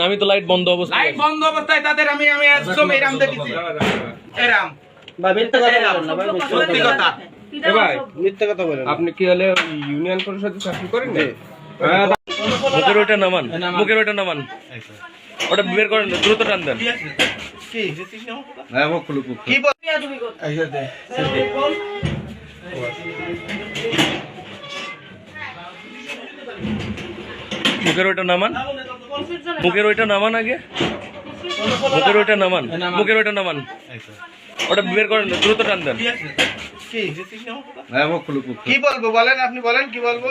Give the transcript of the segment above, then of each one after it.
আমি তো লাইট বন্ধ অবস্থা লাইট বন্ধ অবস্থায় তাদের আমি আমি একদম এরাম দেখেছি এরাম। ভাই মিথ্যা কথা বলেন না ভাই সত্যি কথা এ ভাই মিথ্যা কথা বলেন আপনি কি হলে ইউনিয়ন পরিষদে চাকরি করেন না? হ্যাঁ, মুখের ওইটা নামান মুখের ওইটা নামান। ওটা বের করেন দ্রুত টান দেন। কি কি বল মুখের ওইটা নামান। মুখের ওইটা নামান আগে। মুখের ওইটা নামান। মুখের ওইটা নামান। ওটা বের করেন দ্রুত টান দেন। কি কি বলব বলেন আপনি বলেন কি বলব?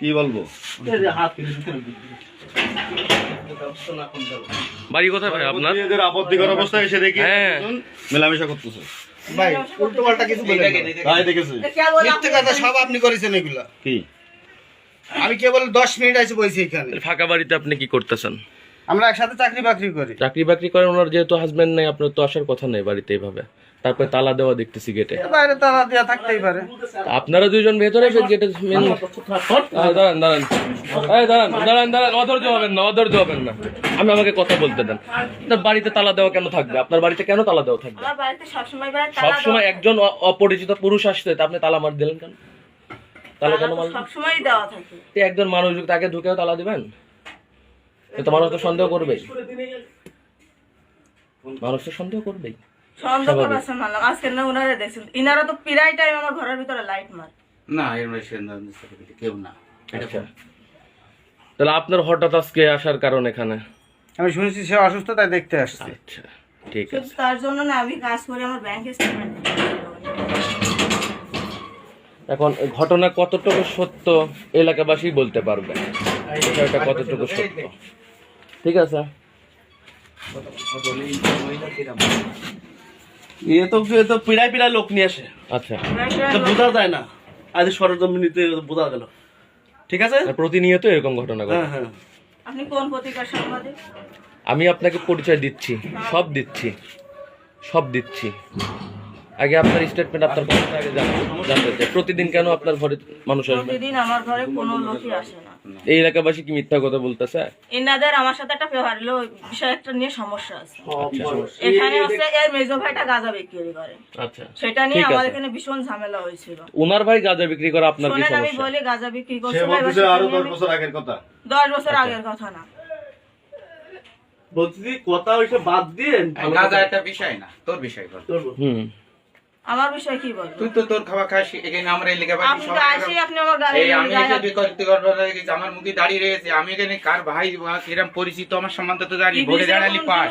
কি বলব? বাড়ি কোথায় ভাই আপনার? এদের আপত্তিকর অবস্থায় এসে দেখি। হ্যাঁ। মেলামেশা করতেছে। ভাই উল্টো পাল্টা কিছু বলেন না। তাই দেখেছে। কথা সব আপনি করেছেন এগুলা। কি? আমি কেবল দশ মিনিট আছে বইছি এখানে। ফাঁকা বাড়িতে আপনি কি করতেছেন? আমরা একসাথে চাকরি বাকরি করি। চাকরি বাকরি করেন ওনার যেহেতু হাজবেন্ড নেই আপনার তো আসার কথা নেই বাড়িতে এইভাবে তারপরে তালা দেওয়া দেখতেছি গেটে বাইরে তালা দেওয়া থাকতেই পারে। আপনারা দুইজন ভেতরে গেটে মেন দাঁড়ান দাঁড়ান। এই দাঁড়ান দাঁড়ান দাঁড়ান অধৈর্য হবেন না অধৈর্য হবেন না। আমি আমাকে কথা বলতে দেন। আপনার বাড়িতে তালা দেওয়া কেন থাকবে? আপনার বাড়িতে কেন তালা দেওয়া থাকবে? আমার বাড়িতে সবসময় সবসময় একজন অপরিচিত পুরুষ আসছে আপনি তালা মার দিলেন কেন? তালা কেন তালা তো মারলেন সবসময়ই দেওয়া থাকে। তো একজন মানুষ তাকে ঢুকেও তালা দিবেন? তো মানুষ তো সন্দেহ করবেই। মানুষ তো সন্দেহ করবেই। সন্দেহ আজকে না ওনারা দেখছেন। ইনারা তো প্রায় টাইম আমার ঘরের ভিতরে লাইট মার। না এর মধ্যে কেউ না। আচ্ছা। তাহলে আপনার হঠাৎ আজকে আসার কারণ এখানে? আমি শুনেছি সে অসুস্থ তাই দেখতে আসছি। আচ্ছা ঠিক আছে। তার জন্য না আমি কাজ করি আমার ব্যাংক স্টেটমেন্ট এখন ঘটনা কতটুকু সত্য এলাকাবাসী বলতে পারবে? বিষয়টা কতটুকু সত্য? ঠিক আছে। এ তো এ তো পিড়াই পিড়াই লোক নিয়ে আসে। আচ্ছা। তো বোঝা যায় না। আজ সরজমিনিতে বোঝা গেল। ঠিক আছে? প্রতিনিয়ত এরকম ঘটনা ঘটে। হ্যাঁ হ্যাঁ। আপনি কোন পত্রিকার সাংবাদিক? আমি আপনাকে পরিচয় দিচ্ছি। সব দিচ্ছি। সব দিচ্ছি। আগে আপনার স্টেটমেন্ট আপনার কথা আগে জানতে চাই। প্রতিদিন কেন আপনার ঘরে মানুষ আসবে? প্রতিদিন আমার ঘরে কোনো লোকই আসে না। এই এলাকাবাসী কি মিথ্যা কথা বলতেছে? এনাদের আমার সাথে একটা ব্যবহার হলো বিষয় একটা নিয়ে সমস্যা আছে। আচ্ছা। এখানে হচ্ছে এর মেজো ভাইটা গাঁজা বিক্রি করে। আচ্ছা। সেটা নিয়ে আমার এখানে ভীষণ ঝামেলা হয়েছিল। ওনার ভাই গাঁজা বিক্রি করে আপনার কি শোনেন আমি বলি গাঁজা বিক্রি এবার আরও নিয়ে দশ আমি- বছর আগের কথা। দশ বছর আগের কথা না। বলছি কথা ওইসব বাদ দিয়ে গাঁজা একটা বিষয় না তোর বিষয় বল। হুম। আমার বিষয় কি বলব? তুই তো তোর খাওয়া খাস এখানে আমরা এই লেগে আপনি আসি আপনি আমার এই আমি বিকল্প আমার মুখে দাঁড়িয়ে রয়েছে আমি এখানে কার ভাই বা কিরম পরিচিত আমার সম্বন্ধে তো জানি ইংলিশের দাঁড়ালি পাস।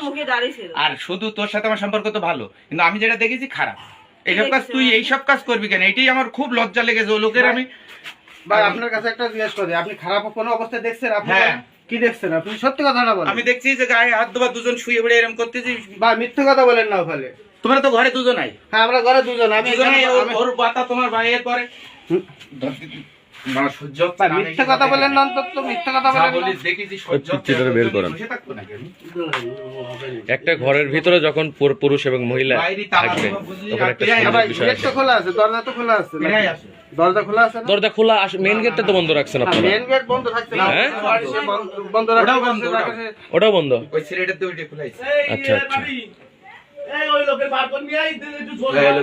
আর শুধু তোর সাথে আমার সম্পর্ক তো ভালো কিন্তু আমি যেটা দেখেছি খারাপ। এইসব কাজ তুই এইসব কাজ করবি কেন? এটাই আমার খুব লজ্জা লেগেছে ও লোকের আমি ভাই আপনার কাছে একটা জিজ্ঞেস করি আপনি খারাপ কোনো অবস্থায় দেখছেন? আপনি হ্যাঁ। কি দেখছেন? আপনি সত্যি কথাটা বলেন। আমি দেখছি যে গায়ে হাত দেওয়া দুজন শুয়ে পড়ে এরকম করতেছি। বা মিথ্যে কথা বলেন না ওখানে। তোমরা তো ঘরে দুজন আই হ্যাঁ আমরা ঘরে দুজন আমি ওর- বাতা তোমার ভাইয়ের পরে। মানে মিথ্যে কথা বলেন না কথা বলেন বের করেন। একটা ঘরের ভিতরে যখন পুরুষ এবং মহিলা থাকবে তখন একটা পেরাই হ্যাঁ সুন্দর ভাই বিষয় তো খোলা আছে দরজা তো খোলা আছে দরজা খোলা আছে দরজা খোলা মেন গেটটা তো বন্ধ রাখছেন আপনারা। মেন গেট বন্ধ থাকছে না। হ্যাঁ? বন্ধ- ওটাও রাখছে বন্ধ, ওটাও। ওই ওইটা। আচ্ছা, আচ্ছা।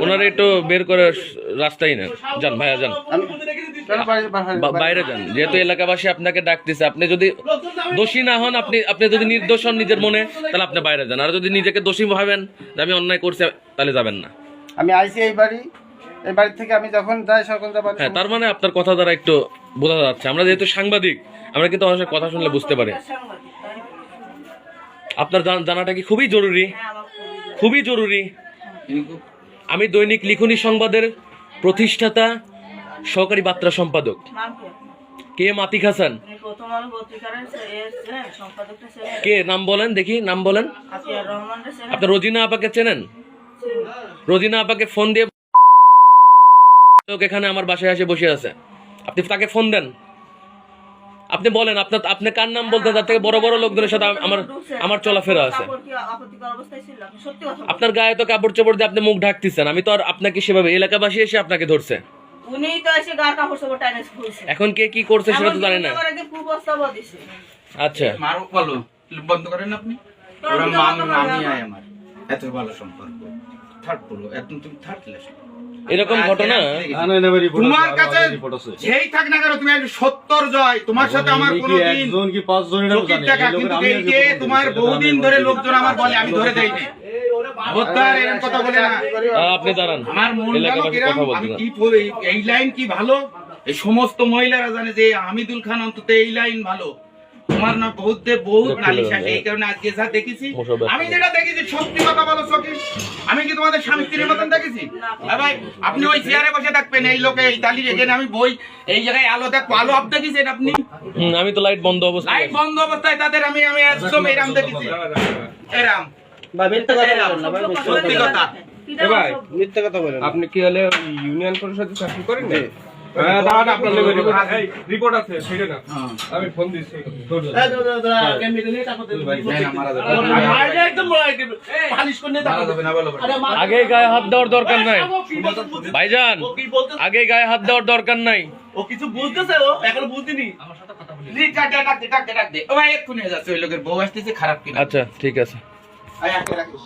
ওনারা একটু বের করে রাস্তায় নেন। যান ভাইয়া যান। বাইরে- যান। যেহেতু এলাকাবাসী আপনাকে ডাকতেছে আপনি যদি দোষী না হন আপনি আপনি যদি নির্দোষ হন নিজের মনে তাহলে আপনি বাইরে যান। আর যদি নিজেকে দোষী ভাবেন যে আমি অন্যায় করছি তাহলে যাবেন না। আমি আইসি এই বাড়ি। এই বাড়ি থেকে আমি যখন যাই সকল যাবার হ্যাঁ তার মানে আপনার কথা দ্বারা একটু বোঝা যাচ্ছে। আমরা যেহেতু সাংবাদিক আমরা কিন্তু অনেক কথা শুনলে বুঝতে পারি। না? আপনার জানাটা কি খুবই জরুরি? হ্যাঁ, খুবই জরুরি। আমি দৈনিক লিখনী সংবাদের প্রতিষ্ঠাতা সহকারী বার্তা সম্পাদক। কি মাতিক হাসান। কে? নাম বলেন দেখি নাম বলেন। আতিয়ার রহমানরা ছিলেন। আপনি রোজিনা আপাকে চেনেন? রোজিনা আপাকে ফোন দিয়ে এখানে আমার বাসায় এসে বসে আছে। আপনি তাকে ফোন দেন। আপনি বলেন আপনার আপনি কার নাম বলতে তার থেকে বড় বড় লোকদের সাথে আমার আমার চলাফেরা আছে কাপড় কি আপত্তিকর অবস্থায় ছিল? আপনি সত্যি কথা বলুন। আপনার গায়ে তো কাপড় চোপড় দিয়ে আপনি মুখ ঢাকতেছেন আমি তো আর আপনাকে সেভাবে এলাকাবাসী এসে আপনাকে ধরছে উনিই তো এসে গার কাপড় চোপড় টাইনে খুলছে। এখন কে কি করছে সেটা তো জানি না। আচ্ছা বন্ধ করেন আপনি ওরা মামি মামি আয় আমার এত ভালো সম্পর্ক থার্ড একদম তুমি থার্ড ক্লাস এরকম ঘটনা? তোমার কাছে যেই থাক না কেন তুমি একটু সত্তর জয় তোমার সাথে আমার কোনোদিন চোখের টাকা কিন্তু এই যে তোমার বহুদিন ধরে লোকজন আমার বলে আমি ধরে দেই না বোদ্ধার এরকম কথা বলে না। আহ, আপনি দাঁড়ান। আমার মন গেল এলাকাবাসী কিরম, কথা আমি কি এই লাইন কি ভালো? এই সমস্ত মহিলারা জানে যে হামিদুল খান অন্তত এই লাইন ভালো। তোমার না বহুত দে বহুত নালিশ এই কারণে আজকে যা দেখেছি আমি যেটা দেখেছি সত্যি কথা বলো সকি আমি কি তোমাদের স্বামী স্ত্রীর মতন দেখেছি? ভাই আপনি ওই চেয়ারে বসে থাকবেন এই লোকে এই তালি এখানে আমি বই এই জায়গায় আলো দেখো আলো আপ দেখেছেন আপনি? আমি তো লাইট বন্ধ অবস্থায় লাইট বন্ধ অবস্থায় তাদের আমি আমি একদম এরাম দেখেছি। এরাম। বা মিথ্যা কথা বলেন না ভাই সত্যি কথা এ ভাই মিথ্যা কথা বলেন আপনি কি হলে ইউনিয়ন পরিষদে চাকরি করেন না? রিপোর্ট আছে। না আমি ফোন দিচ্ছি বলো, বলো। আগে গায়ে হাত দেওয়ার দরকার নাই। ও ভাইজান ও কি বলতেছে? আগে গায়ে হাত দেওয়ার দরকার নাই। ও কিছু বুঝতেছে ও এখনও বুঝিনি ডাক ডাক দে, ডাক দে। ও ভাই, এক্ষুনি যাচ্ছে, ওই লোকের বউ আসতেছে, খারাপ কিনা। আচ্ছা ঠিক আছে। আয়, আগে রাখিস।